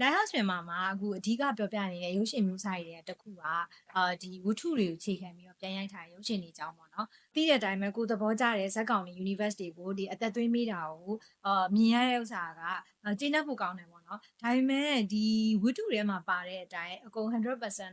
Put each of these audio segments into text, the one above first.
Lighthouse မြန်မာမှာအခုအဓိကပြောပြနေတဲ့ရုပ်ရှင်မျိုးစားတွေတစ်ခုကအာဒီဝတ္ထုတွေကိုခြေခံပြီးတော့ပြန်ရိုက်ထားတဲ့ရုပ်ရှင်တွေအကြောင်းပေါ့နော်။ပြီးတဲ့အတိုင်းပဲကိုယ်သဘောကျတဲ့ဇက်ကောင်တွေ universe တွေကိုဒီအသက်သွင်းမိတာကိုအာမြင်ရတဲ့ဥစ္စာကအာကျင်းတတ်ဖို့ကောင်းတယ်ပေါ့နော်။ဒါပေမဲ့ဒီဝတ္ထုထဲမှာပါတဲ့အတိုင်းအကုန်100%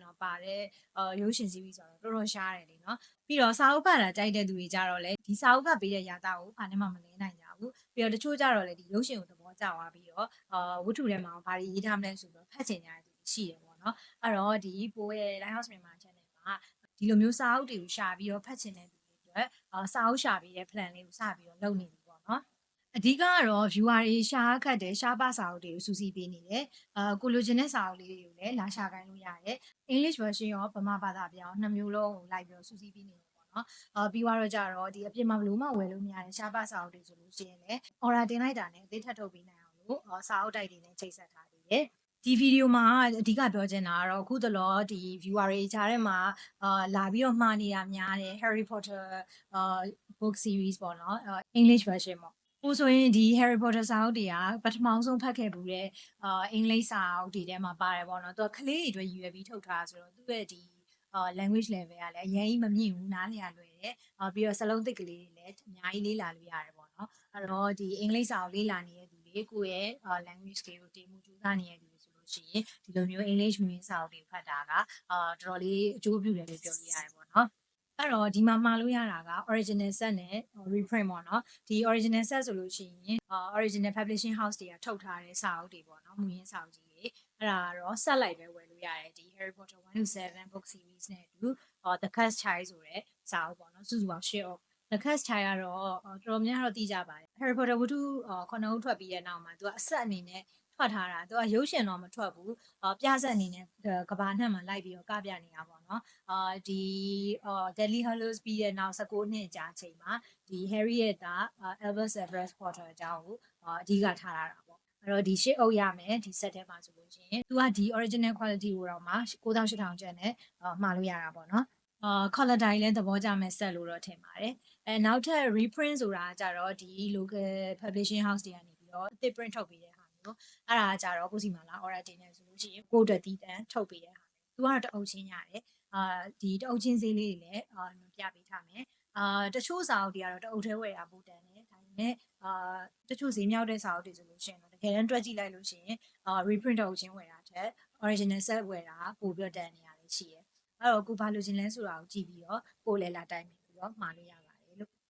တော့ပါတဲ့အာရုပ်ရှင် series ဆိုတော့တော်တော်ရှားတယ်လေနော်။ပြီးတော့စာအုပ်ဖတ်တာကြိုက်တဲ့သူတွေကြတော့လေဒီစာအုပ်ကပေးတဲ့ຢာတာကိုဘာနဲ့မှမလဲနိုင်ကြဘူး။ပြီးတော့တချို့ကြတော့လေဒီရုပ်ရှင်ကိုသဘော ကျသွားပြီးတော့အာဝတ္ထုထဲမှာဘာတွေရေးထားမလဲဆိုတော့ဖတ်ချင်ကြတဲ့သူတွေရှိတယ်ပေါ့နော်။အဲ့တော့ဒီပိုးရဲ့ Lighthouse မြန်မာ channel မှာဒီလိုမျိုးစာအုပ်တွေကိုရှာပြီးတော့ဖတ်ချင်တဲ့သူတွေအတွက်အာစာအုပ်ရှာပြီးတဲ့ plan လေးကိုစပြီးတော့လုပ်နေပြီပေါ့နော်။အဓိကကတော့ viewer တွေရှားခတ်တယ်ရှားပါစာအုပ်တွေကိုစူးစီးပေးနေတယ်။အာကိုလိုချင်တဲ့စာအုပ်လေးတွေကိုလည်းလာရှာခိုင်းလို့ရတယ်။ English version ရောဗမာဘာသာပြန်ရောနှစ်မျိုးလုံးကိုလိုက်ပြီးတော့စူးစီးပေးနေတယ်ပေါ့နော်။အာပြီးတော့ကြတော့ဒီအပြင်မှာဘလို့မှဝယ်လို့မရတဲ့ရှားပါစာအုပ်တွေဆိုလို့ရှိရင်လည်း order တင်လိုက်တာနဲ့အသေးထပ်ထုတ်ပေးနိုင် အောင်လို့အာစာအုပ်တိုက်တွေနဲ့ချိတ်ဆက်ထားသေးတယ်။ဒီဗီဒီယိုမှာအဓိကပြောချင်တာကတော့အခုတလောဒီ viewer တွေကြားထဲမှာအာလာပြီးတော့မှားနေတာများတယ် Harry Potter အာ book series ပေါ့နော်အာ English version ပေါ့ဟိုဆိုရင်ဒီ Harry Potter စာအုပ်တွေကပထမဆုံးဖတ်ခဲ့ဘူးတဲ့အာအင်္ဂလိပ်စာအုပ်တွေထဲမှာပါတယ်ပေါ့နော်သူကကလေးတွေအတွက်ရည်ရွယ်ပြီးထုတ်ထားဆိုတော့သူ့ရဲ့ဒီအာ language level ကလည်းအရင်ကြီးမမြင့်ဘူးနားလည်ရလွယ်တယ်အာပြီးတော့စလုံးသစ်ကလေးတွေလည်းအများကြီးလေးလာလို့ရတယ်ပေါ့နော်အဲ့တော့ဒီအင်္ဂလိပ်စာကိုလေးလာနေတဲ့သူတွေ ကိုယ့်ရဲ့အာ language skill ကိုတင်မှုကြိုးစားနေတဲ့သူတွေဆိုလို့ရှိရင်ဒီလိုမျိုး English မြင်းစာအုပ်တွေဖတ်တာကအာတော်တော်လေးအကျိုးပြုတယ်လို့ပြောလို့ရတယ်ပေါ့နော်အဲ့တော့ဒီမှာမှာလို့ရတာက original set နဲ့ reprint ပေါ့နော်ဒီ original set ဆိုလို့ရှိရင်အာ original publishing house တွေကထုတ်ထားတဲ့စာအုပ်တွေပေါ့နော်မူရင်းစာအုပ်ကြီးတွေအဲ့ဒါကတော့ဆက်လိုက်ပဲဝယ်လို့ရတယ်ဒီ Harry Potter 1 to 7 book series နဲ့အတူ The Cursed Child ဆိုတဲ့စာအုပ်ပေါ့နော်စုစုပေါင်း8 အုပ် The Cursed Child ကတော့တော်တော်များများတော့သိကြပါတယ် Harry Potter ဝတ္ထုခုနှစ်အုပ်ထွက်ပြီးတဲ့နောက်မှာသူကအဆက်အနေနဲ့ထွက်ထားတာသူကရုပ်ရှင်တော့မထွက်ဘူးအာပြဆက်အနေနဲ့ကဘာနှံ့မှာလိုက်ပြီးတော့ကပြနေတာပေါ့နော်အာဒီအာ Deadly Hallows ပြီးတဲ့နောက်19နှစ်ကြာအချိန်မှာဒီ Harry ရဲ့သား Albus Severus Potter အကြောင်းကိုအာအဓိကထားရတာပေါ့အဲ့တော့ဒီရှစ်အုပ်ရမယ်ဒီ set ထဲမှာဆိုလို့ရှိရင်သူကဒီ original quality ကိုတော့မှ9800ကျပ်နဲ့အာမှာလို့ရတာပေါ့နော် အာ color dye လည်းသဘောကျမဲ့ set လို့တော့ထင်ပါတယ်အဲနောက်ထပ် reprint ဆိုတာကကြတော့ဒီ local publishing house တွေကနေပြီးတော့အသစ် print ထုတ်ပေးတဲ့ဟာမျိုးအဲ့ဒါကကြတော့ကိုစီမာလာ order တင်နေဆိုလို့ရှိရင်ကိုယ့်အတွက်တည်တံထုတ်ပေးတဲ့ဟာသူကတော့တအုပ်ချင်းရတယ်အာဒီတအုပ်ချင်းဈေးလေးတွေလည်းအာပြပေးထားမယ်အာတချို့စာအုပ်တွေကတော့တအုပ်ထဲဝယ်တာပိုတန်တယ်ဒါပေမဲ့အာတချို့ဈေးမြောက်တဲ့စာအုပ်တွေဆိုလို့ရှိရင်တော့တကယ်တမ်းတွက်ကြည့်လိုက်လို့ရှိရင်အာ reprint တအုပ်ချင်းဝယ်တာထက် original set ဝယ်တာပိုပြီးတော့တန်နေရတယ်ရှိရဲ့ အဲ့တော့ကိုဘာလို့ချင်းလဲဆိုတာကိုကြည့်ပြီးတော့ကိုလည်းလာတိုက်ပြီးတော့မှာလို့ရ